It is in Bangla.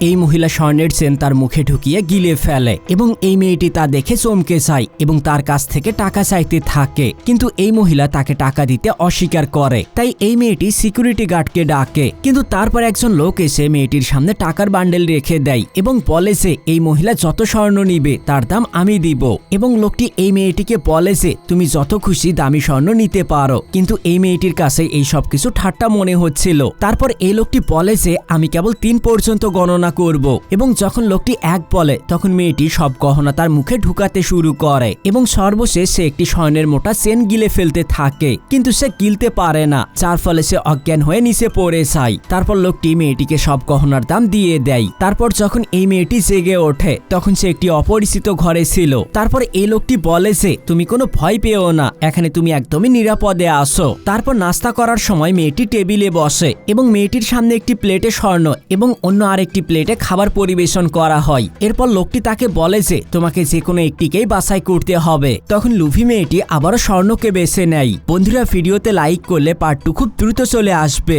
এই মহিলা স্বর্ণের চেন তার মুখে ঢুকিয়ে গিলে ফেলে এবং এই মেয়েটি তা দেখে চমকে যায় এবং তার কাছ থেকে টাকা চাইতে থাকে। কিন্তু এই মহিলা তাকে টাকা দিতে অস্বীকার করে। তাই এই মেয়েটি সিকিউরিটি গার্ডকে ডাকে। কিন্তু তারপর একজন লোক এসে মেয়েটির সামনে টাকার বান্ডেল রেখে দেয় এবং বলে যে, এই মহিলা যত স্বর্ণ নিবে, তার দাম আমি দিব। এবং লোকটি এই মেয়েটিকে বলে যে, তুমি যত খুশি দামি স্বর্ণ নিতে পারো। কিন্তু এই মেয়েটির কাছে এই সব কিছু ঠাট্টা মনে হচ্ছিল। তারপর এই লোকটি বলে যে, আমি কেবল তিন পর্যন্ত গণনা করব। এবং যখন লোকটি এক বলে, তখন মেয়েটি সব গহনা তার মুখে ঢুকাতে শুরু করে এবং সর্বশেষ সে একটি স্বর্ণের মোটা চেন গিলে ফেলতে থাকে। কিন্তু সে গিলতে পারে না, যার ফলে সে অজ্ঞান হয়ে নিচে পড়ে যায়। তারপর লোকটি মেয়েটিকে সব গহনার দাম দিয়ে দেয়। তারপর যখন এই মেয়েটি জেগে ওঠে, তখন সে একটি অপরিচিত ঘরে ছিল। তারপর এই লোকটি বলে যে, তুমি কোনো ভয় পেও না, এখানে তুমি একদমই নিরাপদে আসো তারপর নাস্তা করার সময় মেয়েটি টেবিলে বসে এবং মেয়েটির সামনে একটি প্লেটে স্বর্ণ এবং অন্য আরেকটি প্লেটে খাবার পরিবেশন করা হয়। এরপর লোকটি তাকে বলে যে, তোমাকে যে কোনো একটিকেই বাছাই করতে হবে। তখন লুভি মেয়েটি আবারও স্বর্ণকে বেছে নেয়। বন্ধুরা, ভিডিওতে লাইক করলে পার্ট টু খুব দ্রুত চলে আসবে।